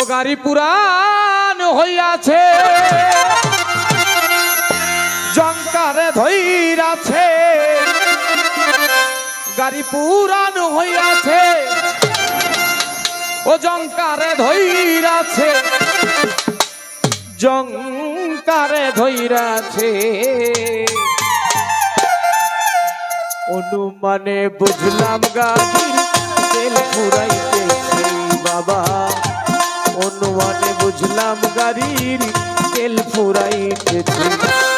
ও গাড়ি পুরান হইয়াছে। জঙ্কারে ধৈরাছে গাড়ি পুরান হইয়াছে। ও জঙ্কারে ধৈরাছে জঙ্কারে ধৈরাছে অনুমানে বুঝলাম ফুরাইতেছে বাবা। অনুমানে গাড়ির তেল ফুরাইতেছে।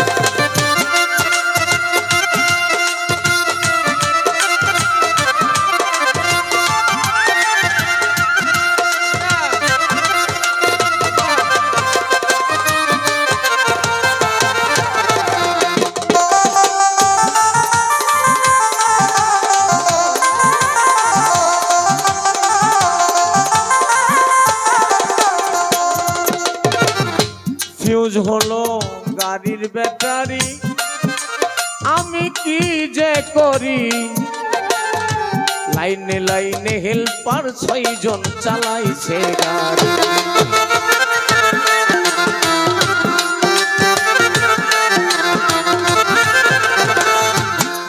ফিউজ হলো গাড়ির ব্যাটারি। আমি কি যে করি? লাইনে লাইনে হেল্পার ছয়জন চালাইছে গাড়ি।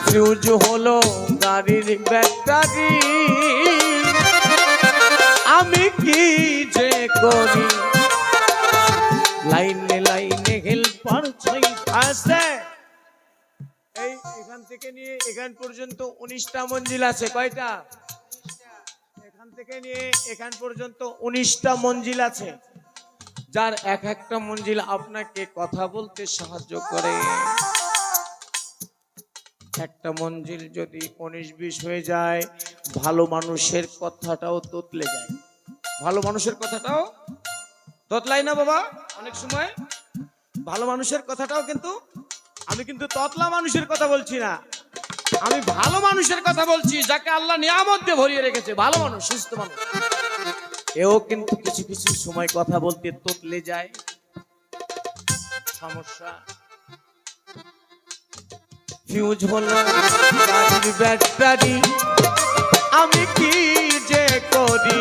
ফিউজ হলো গাড়ির ব্যাটারি। আমি কি যে করি? লাইনে লাইনে হেল্পার ছই আছে। এই এখান থেকে নিয়ে এখান পর্যন্ত উনিশটা মঞ্জিল আছে, কয়টা? এখান থেকে নিয়ে এখান পর্যন্ত উনিশটা মঞ্জিল আছে। যার এক একটা মঞ্জিল আপনাকে কথা বলতে সাহায্য করে। একটা মঞ্জিল যদি উনিশ বিশ হয়ে যায়, ভালো মানুষের কথাটাও তোতলে যায়। ভালো মানুষের কথাটাও ততলাই না বাবা, অনেক সময় ভালো মানুষের কথাটাও কিন্তু আমি কিন্তু ততলা মানুষের কথা বলছি না। আমি ভালো মানুষের কথা বলছি, যাকে আল্লাহ নিয়ামত ভরিয়ে রেখেছে, ভালো মানুষ, সুস্থ মানুষ। এও কিন্তু কিছু কিছু সময় কথা বলতে তোতলে যায়। সমস্যা। ফিউজ হলো ব্যাটারি আমি কি যে করি?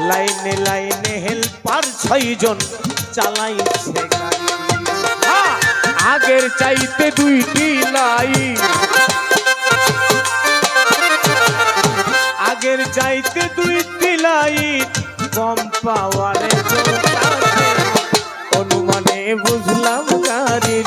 লাইনে লাইনে হেল্পার ছয়জন চালাইছে হ্যাঁ, আগের চাইতে দুইটি লাইন। আগের চাইতে দুইটি লাইন কম পাওয়ারে অনুমানে বুঝলাম গাড়ির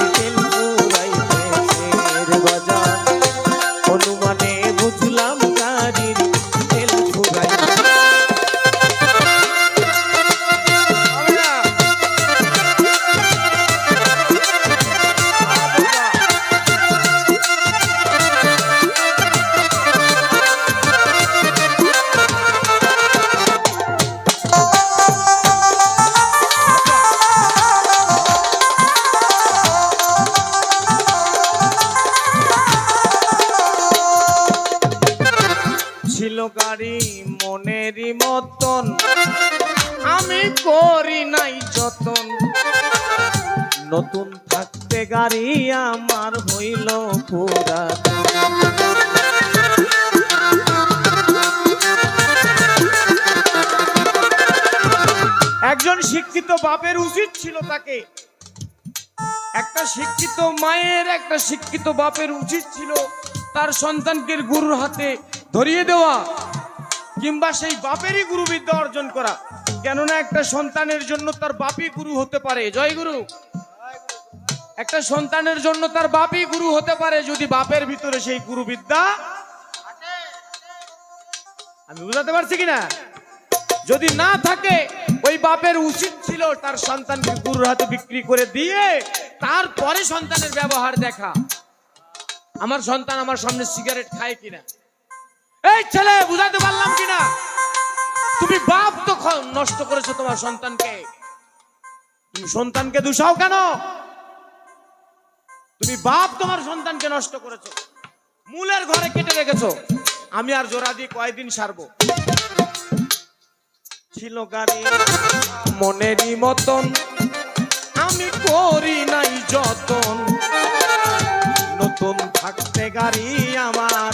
গাড়ি মনেরই মতন। আমি করি নাই যতন। নতুন থাকতে গাড়ি আমার হইল পুরাতন। একজন শিক্ষিত বাপের উচিত ছিল তাকে। একটা শিক্ষিত মায়ের, একটা শিক্ষিত বাপের উচিত ছিল তার সন্তানকে গুরুর হাতে ধরিয়ে দেওয়া। কিংবা সেই বাপেরই গুরু বিদ্যা অর্জন করা। কেননা একটা সন্তানের জন্য তার বাপই গুরু হতে পারে। জয় গুরু। একটা সন্তানের জন্য তার বাপই গুরু হতে পারে যদি বাপের ভিতরে সেই গুরু বিদ্যা আমি বুঝাতে পারছি কিনা? যদি না থাকে, ওই বাপের উচিত ছিল তার সন্তানকে গুরুর হাতে বিক্রি করে দিয়ে তারপরে সন্তানের ব্যবহার দেখা। আমার সন্তান আমার সামনে সিগারেট খায় কিনা? এই ছেলে বুঝাতে পারলাম কিনা? তুমি বাপ তো নষ্ট করেছ তোমার সন্তানকে। তুমি সন্তানকে দুষাও কেন? তুমি বাপ তোমার সন্তানকে নষ্ট করেছ। মূলের ঘরে কেটে রেখেছো। আমি আর জোড়া দিয়ে কয়দিন সারবো? ছিল গাড়ি, মনেরই মতন। আমি করি নাই যতন। নতুন থাকতে গাড়ি আমার।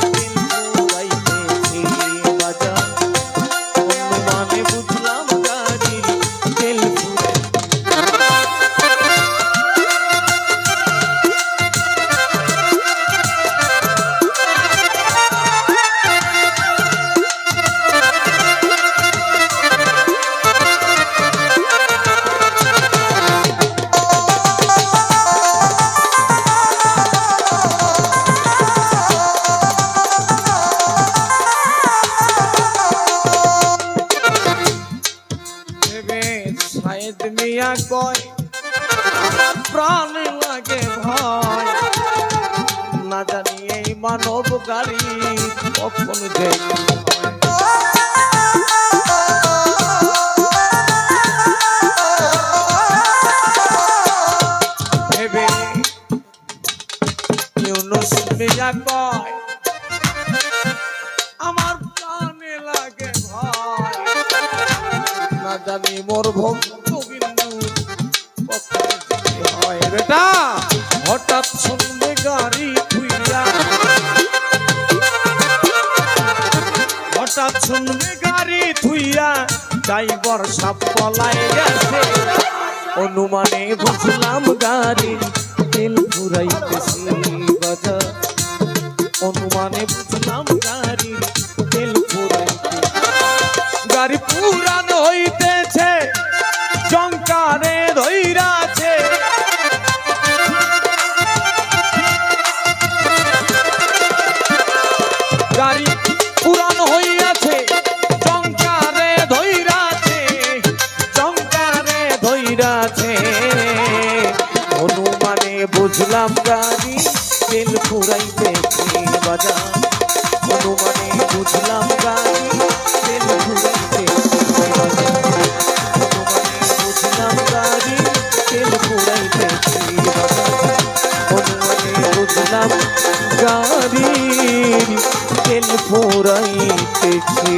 জানি এই মানব গাড়ি কখন আমার প্রাণে লাগে ভয়। না জানি মোর ভক্ত বিন্দু হয়। বেটা হঠাৎ শুনবে গাড়ি হঠাৎ শুনবে গাড়ি থুইয়া ড্রাইভার সাপ পলাই গেছে। অনুমানে বুঝলাম গাড়ি তেল ফুরাইতেছি বুঝলাম গাড়ি, তেল ফুরাইতেছে বাজার? অনুমানে বুঝলাম গাড়ি, তেল ফুরাইতেছে বাজার? অনুমানে বুঝলাম গাড়ি, তেল বুঝলাম গাড়ির তেল ফুরাইতেছে